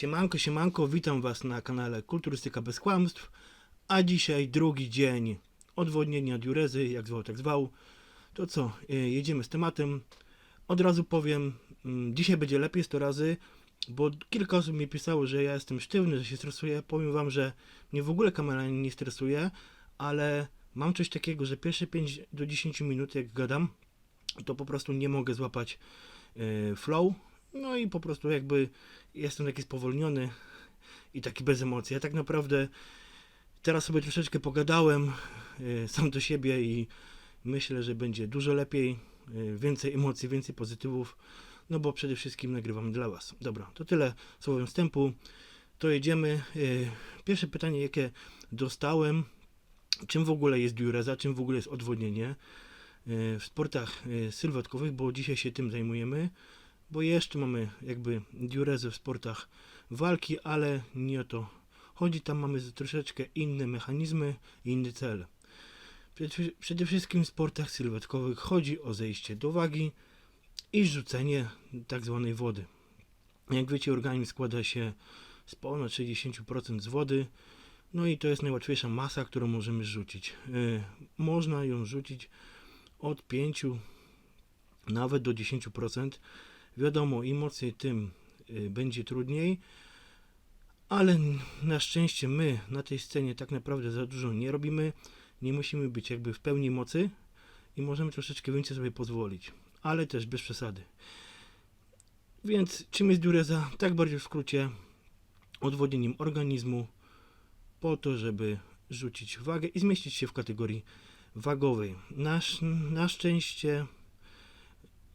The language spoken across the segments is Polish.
Siemanko, siemanko, witam Was na kanale Kulturystyka bez kłamstw, a dzisiaj drugi dzień odwodnienia diurezy, jak zwał, tak zwał. To co, e, jedziemy z tematem. Od razu powiem, mm, dzisiaj będzie lepiej 100 razy, bo kilka osób mi pisało, że ja jestem sztywny, że się stresuję. Powiem Wam, że mnie w ogóle kamera nie stresuje, ale mam coś takiego, że pierwsze 5 do 10 minut jak gadam, to po prostu nie mogę złapać e, flow, no i po prostu jakby jestem taki spowolniony i taki bez emocji. Ja tak naprawdę teraz sobie troszeczkę pogadałem e, sam do siebie i myślę, że będzie dużo lepiej, e, więcej emocji, więcej pozytywów, no bo przede wszystkim nagrywam dla Was. Dobra, to tyle słowem wstępu. To jedziemy. E, Pierwsze pytanie, jakie dostałem, czym w ogóle jest diureza, czym w ogóle jest odwodnienie w sportach sylwetkowych, bo dzisiaj się tym zajmujemy bo jeszcze mamy jakby diurezę w sportach walki, ale nie o to chodzi. Tam mamy troszeczkę inne mechanizmy i inny cel. Przede- Przede wszystkim w sportach sylwetkowych chodzi o zejście do wagi i rzucenie tak zwanej wody. Jak wiecie, organizm składa się z ponad 60% z wody, no i to jest najłatwiejsza masa, którą możemy rzucić. Yy, Można ją rzucić od 5 nawet do 10%. Wiadomo, im mocniej, tym y, będzie trudniej, ale na szczęście my na tej scenie tak naprawdę za dużo nie robimy. Nie musimy być jakby w pełni mocy i możemy troszeczkę więcej sobie pozwolić, ale też bez przesady. Więc czym jest diureza? Tak bardziej w skrócie, odwodnieniem organizmu po to, żeby rzucić wagę i zmieścić się w kategorii wagowej. Na, na szczęście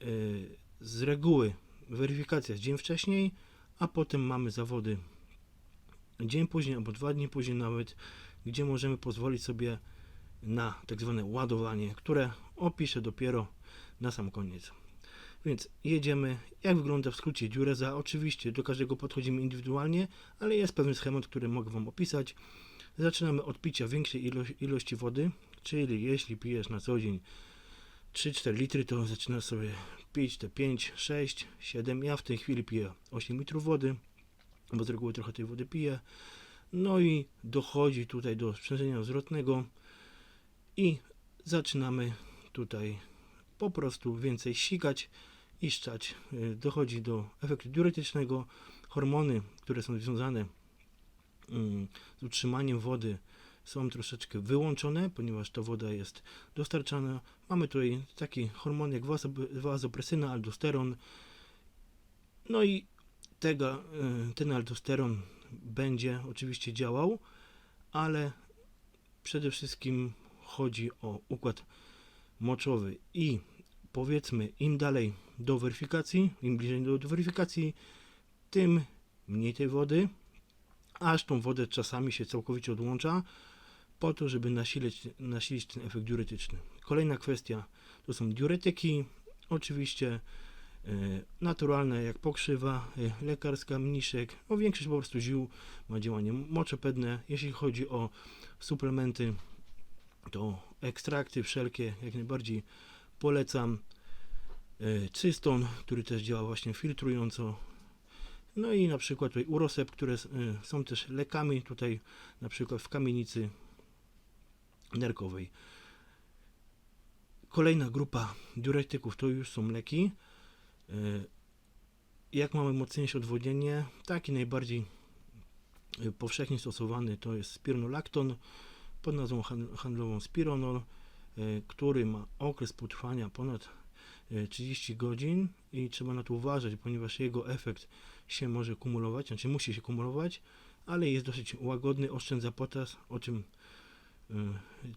y, z reguły weryfikacja dzień wcześniej, a potem mamy zawody dzień później albo dwa dni później nawet, gdzie możemy pozwolić sobie na tak zwane ładowanie, które opiszę dopiero na sam koniec. Więc jedziemy. Jak wygląda w skrócie diureza? Oczywiście do każdego podchodzimy indywidualnie, ale jest pewien schemat, który mogę Wam opisać. Zaczynamy od picia większej ilo- ilości wody, czyli jeśli pijesz na co dzień 3-4 litry, to zaczynasz sobie pić te 5, 6, 7. Ja w tej chwili piję 8 litrów wody, bo z reguły trochę tej wody piję. No i dochodzi tutaj do sprzężenia zwrotnego i zaczynamy tutaj po prostu więcej sikać i szczać. Y, Dochodzi do efektu diuretycznego. Hormony, które są związane mm, z utrzymaniem wody są troszeczkę wyłączone, ponieważ ta woda jest dostarczana. Mamy tutaj taki hormon jak wazo- wazopresyna, aldosteron. No i tego, y, ten aldosteron będzie oczywiście działał, ale przede wszystkim chodzi o układ moczowy i powiedzmy im dalej do weryfikacji, im bliżej do weryfikacji, tym mniej tej wody, aż tą wodę czasami się całkowicie odłącza po to, żeby nasilić, nasilić ten efekt diuretyczny. Kolejna kwestia to są diuretyki, oczywiście e, naturalne jak pokrzywa, e, lekarska, mniszek, no większość po prostu ziół ma działanie moczopedne. Jeśli chodzi o suplementy, to ekstrakty wszelkie jak najbardziej polecam. E, Cyston, który też działa właśnie filtrująco. No i na przykład tutaj urosep, które są też lekami tutaj na przykład w kamienicy nerkowej. Kolejna grupa diuretyków to już są leki. E, Jak mamy mocniejsze odwodnienie, taki najbardziej e, powszechnie stosowany to jest spironolakton pod nazwą han- handlową spironol, e, który ma okres potrwania ponad e, 30 godzin i trzeba na to uważać, ponieważ jego efekt się może kumulować, znaczy musi się kumulować, ale jest dosyć łagodny, oszczędza potas, o czym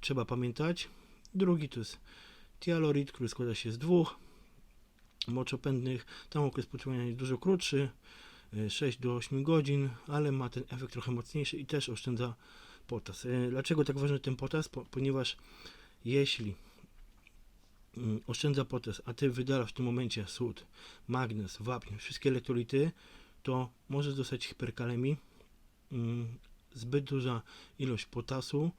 trzeba pamiętać. Drugi to jest tialorid, który składa się z dwóch moczopędnych. Tam okres potrwania jest dużo krótszy, y, 6 do 8 godzin, ale ma ten efekt trochę mocniejszy i też oszczędza potas. Y, Dlaczego tak ważny ten potas? Po, ponieważ jeśli oszczędza potas, a ty wydalasz w tym momencie sód, magnez, wapń, wszystkie elektrolity, to możesz dostać hiperkalemii. Mm, Zbyt duża ilość potasu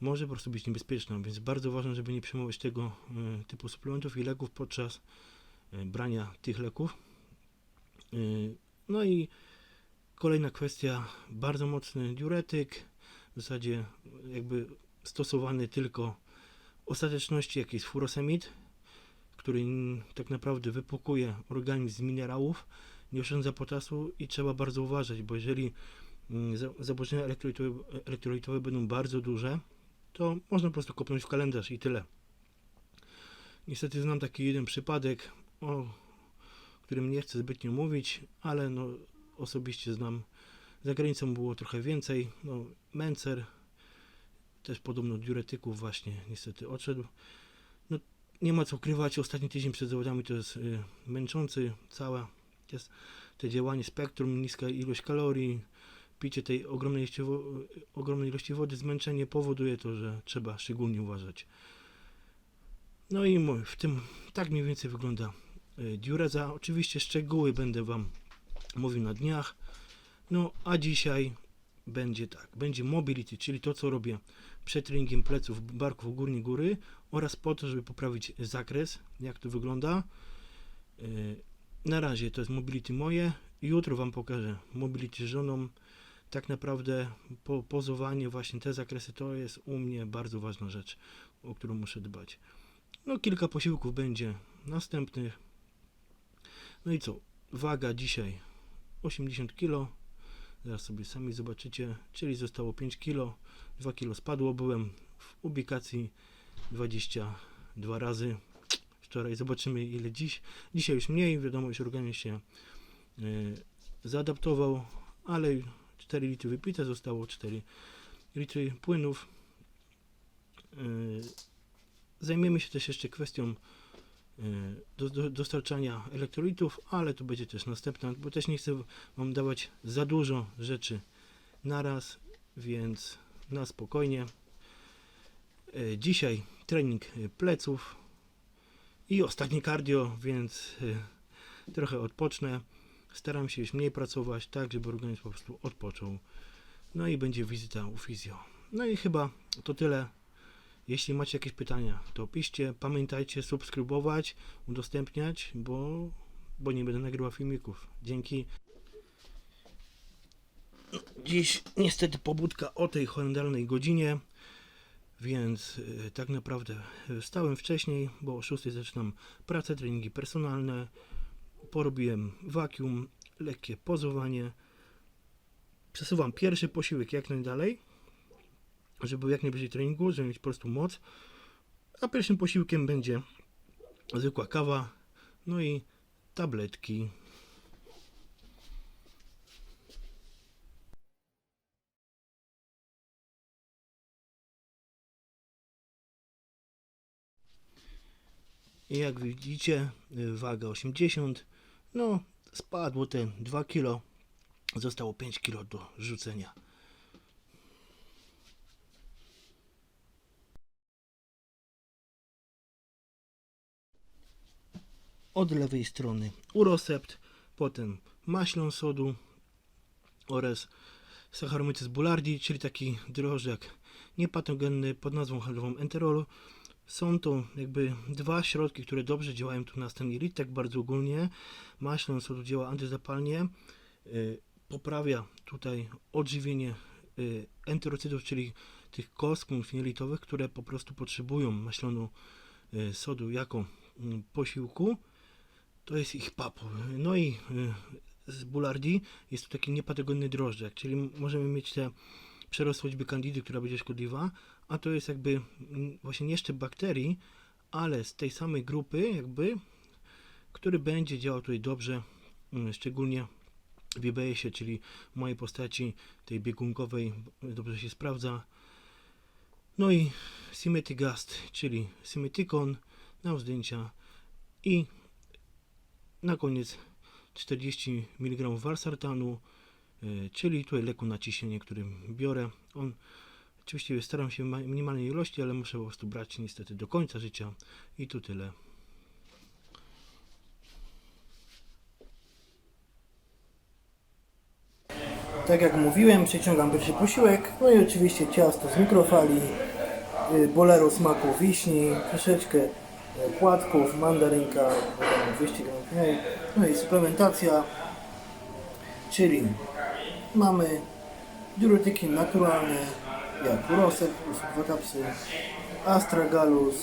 może po prostu być niebezpieczna, więc bardzo ważne, żeby nie przyjmować tego y, typu suplementów i leków podczas y, brania tych leków. Y, No i Kolejna kwestia, bardzo mocny diuretyk, w zasadzie jakby stosowany tylko w ostateczności, jak jest furosemid, który tak naprawdę wypłukuje organizm z minerałów, nie oszczędza potasu i trzeba bardzo uważać, bo jeżeli za- zaburzenia elektrolitowe, elektrolitowe będą bardzo duże, to można po prostu kopnąć w kalendarz i tyle. Niestety znam taki jeden przypadek, o którym nie chcę zbytnio mówić, ale no, osobiście znam. Za granicą było trochę więcej. No, Mencer też podobno diuretyków właśnie niestety odszedł. No, nie ma co ukrywać, ostatni tydzień przed zawodami to jest y, męczący, cała jest te działanie spektrum, niska ilość kalorii, picie tej ogromnej ilości, ogromnej ilości wody, zmęczenie powoduje to, że trzeba szczególnie uważać. No i w tym tak mniej więcej wygląda y, diureza. Oczywiście szczegóły będę Wam mówił na dniach. No a dzisiaj będzie tak, będzie mobility, czyli to co robię przed treningiem pleców, barków, górnej góry oraz po to, żeby poprawić zakres, jak to wygląda. Yy, Na razie to jest mobility moje, jutro Wam pokażę mobility żoną. Tak naprawdę po, pozowanie, właśnie te zakresy to jest u mnie bardzo ważna rzecz, o którą muszę dbać. No kilka posiłków będzie następnych. No i co? Waga dzisiaj 80 kg. Zaraz sobie sami zobaczycie, czyli zostało 5 kg, 2 kg spadło. Byłem w ubikacji 22 razy wczoraj. Zobaczymy ile dziś. Dzisiaj już mniej, wiadomo, już organizm się y, zaadaptował, ale 4 litry wypite, zostało 4 litry płynów. Y, zajmiemy się też jeszcze kwestią do, dostarczania elektrolitów, ale to będzie też następna, bo też nie chcę Wam dawać za dużo rzeczy naraz, więc na spokojnie. E, Dzisiaj trening e, pleców i ostatni cardio, więc e, trochę odpocznę. Staram się już mniej pracować, tak żeby organizm po prostu odpoczął. No i będzie wizyta u fizjo. No i chyba to tyle. Jeśli macie jakieś pytania, to piszcie. Pamiętajcie subskrybować, udostępniać, bo, bo nie będę nagrywał filmików. Dzięki. Dziś niestety pobudka o tej horrendalnej godzinie, więc y, tak naprawdę y, wstałem wcześniej, bo o 6 zaczynam pracę, treningi personalne. Porobiłem wakium, lekkie pozowanie. Przesuwam pierwszy posiłek jak najdalej, żeby był jak najbliżej treningu, żeby mieć po prostu moc. A pierwszym posiłkiem będzie zwykła kawa, no i tabletki. I jak widzicie, y, waga 80, no spadło te 2 kg, zostało 5 kg do rzucenia. Od lewej strony urosept, potem maślą sodu oraz Saccharomyces boulardii, czyli taki drożdżak niepatogenny pod nazwą handlową enterolu. Są to jakby dwa środki, które dobrze działają tu na stan jelit, tak bardzo ogólnie. Maślą sodu działa antyzapalnie, y, poprawia tutaj odżywienie y, enterocytów, czyli tych kostków jelitowych, które po prostu potrzebują maślanu y, sodu jako mm, posiłku. To jest ich pap. No i z bulardii jest to taki niepatogenny drożdżak, czyli możemy mieć te przerosłość choćby kandidy, która będzie szkodliwa, a to jest jakby właśnie nie bakterii, ale z tej samej grupy jakby, który będzie działał tutaj dobrze, mm, szczególnie w IBS-ie, czyli w mojej postaci tej biegunkowej dobrze się sprawdza. No i Simetigast, czyli Simeticon na zdjęcia i na koniec 40 mg warsartanu, czyli tutaj leku na ciśnienie, którym biorę. On oczywiście staram się ma- minimalnej ilości, ale muszę po prostu brać niestety do końca życia i to tyle. Tak jak mówiłem, przeciągam pierwszy posiłek, no i oczywiście ciasto z mikrofali, y, bolero smaku wiśni, troszeczkę y, płatków, mandarynka, wiadomo, 200 g mniej, no i suplementacja, czyli mamy diuretyki naturalne, jak Urosep, Usupwatapsy, Astragalus,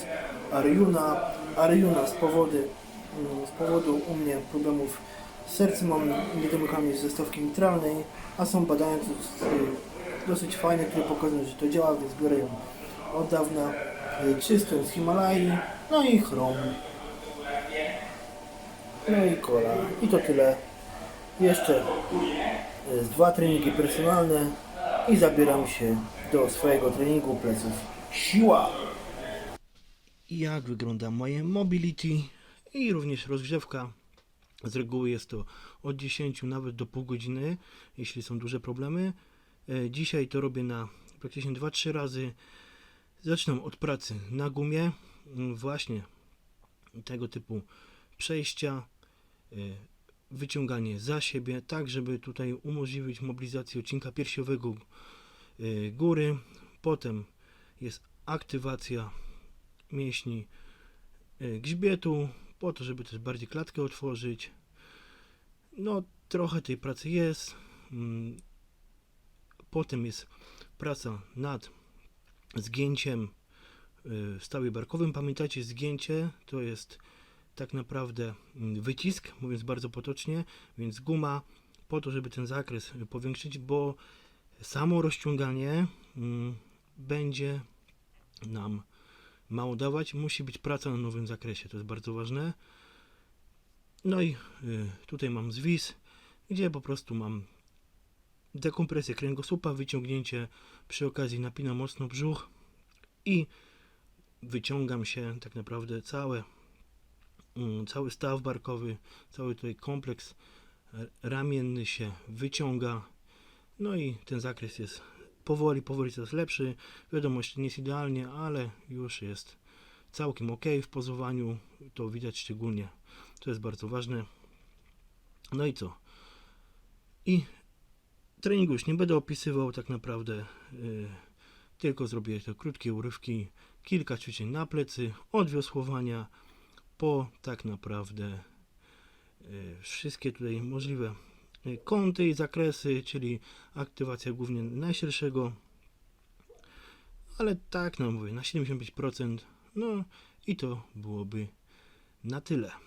Ariuna. Ariuna z, powody, mm, z powodu u mnie problemów z sercem mam niedomykanie ze stawki mitralnej, a są badania dosyć, dosyć fajne, które pokazują, że to działa, więc biorę ją od dawna. Y, Czystą z Himalai, no i chrom. No i kola. I to tyle. Jeszcze y, dwa treningi personalne i zabieram się do swojego treningu pleców. Siła! Jak wygląda moje mobility i również rozgrzewka. Z reguły jest to od 10 nawet do pół godziny, jeśli są duże problemy. E, Dzisiaj to robię na praktycznie 2-3 razy. Zaczynam od pracy na gumie, mm, właśnie tego typu przejścia, e, wyciąganie za siebie, tak żeby tutaj umożliwić mobilizację odcinka piersiowego e, góry. Potem jest aktywacja mięśni e, grzbietu, po to, żeby też bardziej klatkę otworzyć. No, trochę tej pracy jest. Mm, Potem jest praca nad zgięciem y, w stawie barkowym. Pamiętajcie, zgięcie to jest tak naprawdę mm, wycisk, mówiąc bardzo potocznie, więc guma po to, żeby ten zakres powiększyć, bo samo rozciąganie mm, będzie nam mało dawać. Musi być praca na nowym zakresie, to jest bardzo ważne. No i y, tutaj mam zwis, gdzie po prostu mam dekompresję kręgosłupa, wyciągnięcie przy okazji napinam mocno brzuch i wyciągam się tak naprawdę całe, cały staw barkowy, cały tutaj kompleks ramienny się wyciąga. No i ten zakres jest powoli, powoli coraz lepszy. Wiadomo, jeszcze nie jest idealnie, ale już jest całkiem ok w pozowaniu. To widać szczególnie. To jest bardzo ważne. No i co? I treningu już nie będę opisywał tak naprawdę. Yy, tylko zrobię te krótkie urywki, kilka ćwiczeń na plecy, od wiosłowania po tak naprawdę yy, wszystkie tutaj możliwe yy, kąty i zakresy, czyli aktywacja głównie najszerszego, ale tak no mówię, na 75%, no i to byłoby na tyle.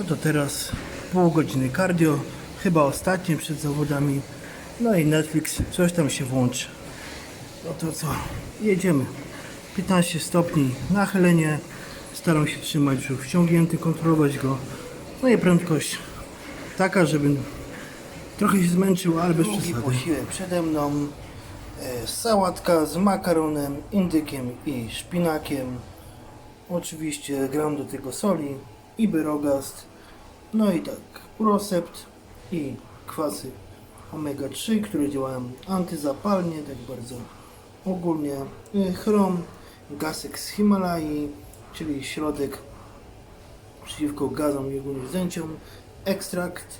No to teraz pół godziny cardio, chyba ostatnie przed zawodami. No i Netflix, coś tam się włączy. No to co, jedziemy. 15 stopni nachylenie. Staram się trzymać brzuch wciągnięty, kontrolować go. No i prędkość taka, żebym trochę się zmęczył, ale bez przesady. posiłek przede mną. E, sałatka z makaronem, indykiem i szpinakiem. Oczywiście gram do tego soli i byrogast. No i tak, Urosept i kwasy omega-3, które działają antyzapalnie, tak bardzo ogólnie. Y, Chrom, gasek z Himalai, czyli środek przeciwko gazom i ogólnie rdzęciom. Ekstrakt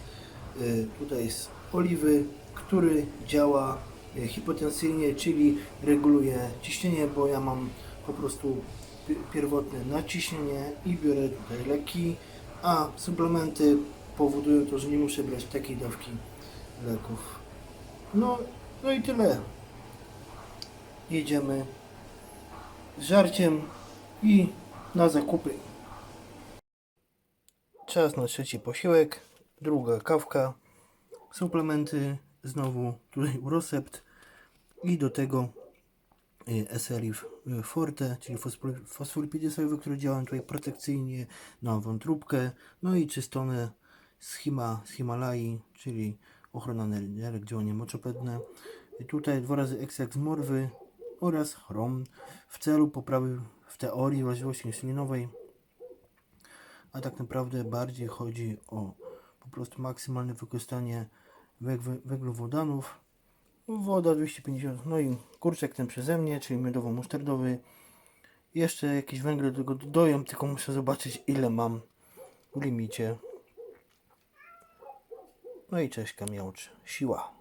y, tutaj z oliwy, który działa y, hipotensyjnie, czyli reguluje ciśnienie, bo ja mam po prostu pi- pierwotne nadciśnienie i biorę tutaj leki, a suplementy powodują to, że nie muszę brać takiej dawki leków. No, no i tyle. Jedziemy z żarciem i na zakupy. Czas na trzeci posiłek, druga kawka, suplementy, znowu tutaj Urosept i do tego y, Eserif y, Forte, czyli fosfolipid sojowy, który działa tutaj protekcyjnie na wątróbkę, no i czystone z, Hima, z Himalai, czyli ochrona nerek, działanie moczopędne. Tutaj dwa razy ekstrakt z morwy oraz chrom w celu poprawy w teorii wrażliwości insulinowej, a tak naprawdę bardziej chodzi o po prostu maksymalne wykorzystanie węg- węglowodanów Woda 250, no i kurczak ten przeze mnie, czyli miodowo-musztardowy. Jeszcze jakieś węgle do tego dodaję, tylko muszę zobaczyć ile mam w limicie. No i cześć kamiałcz, siła.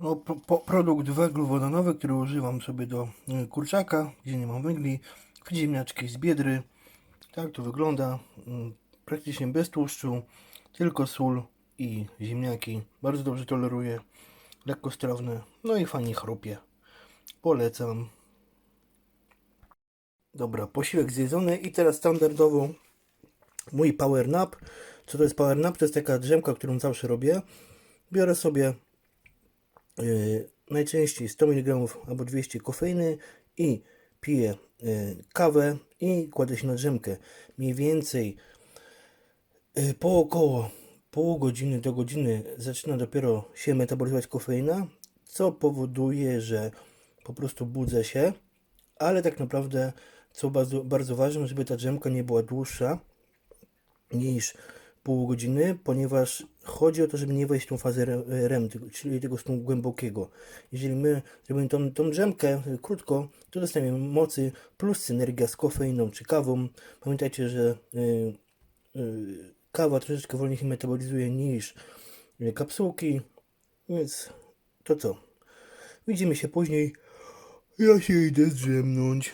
No, po, po, produkt węglowodanowy, który używam sobie do y, kurczaka, gdzie nie mam węgli, ziemniaczki z biedry. Tak to wygląda. Mm, Praktycznie bez tłuszczu, tylko sól i ziemniaki. Bardzo dobrze toleruję. Lekkostrawne. No i fajnie chrupie. Polecam. Dobra, posiłek zjedzony i teraz standardowo mój power nap. Co to jest power nap? To jest taka drzemka, którą zawsze robię. Biorę sobie yy, najczęściej 100 mg albo 200 kofeiny i piję yy, kawę i kładę się na drzemkę. Mniej więcej yy, po około pół godziny do godziny zaczyna dopiero się metabolizować kofeina, co powoduje, że po prostu budzę się, ale tak naprawdę, co bardzo, bardzo ważne, żeby ta drzemka nie była dłuższa niż pół godziny, ponieważ chodzi o to, żeby nie wejść w tą fazę re- REM, czyli tego snu głębokiego. Jeżeli my zrobimy tą, tą drzemkę krótko, to dostaniemy mocy plus synergia z kofeiną czy kawą. Pamiętajcie, że y, y, kawa troszeczkę wolniej się metabolizuje niż y, kapsułki, więc to co? Widzimy się później. Ja się idę zdrzemnąć.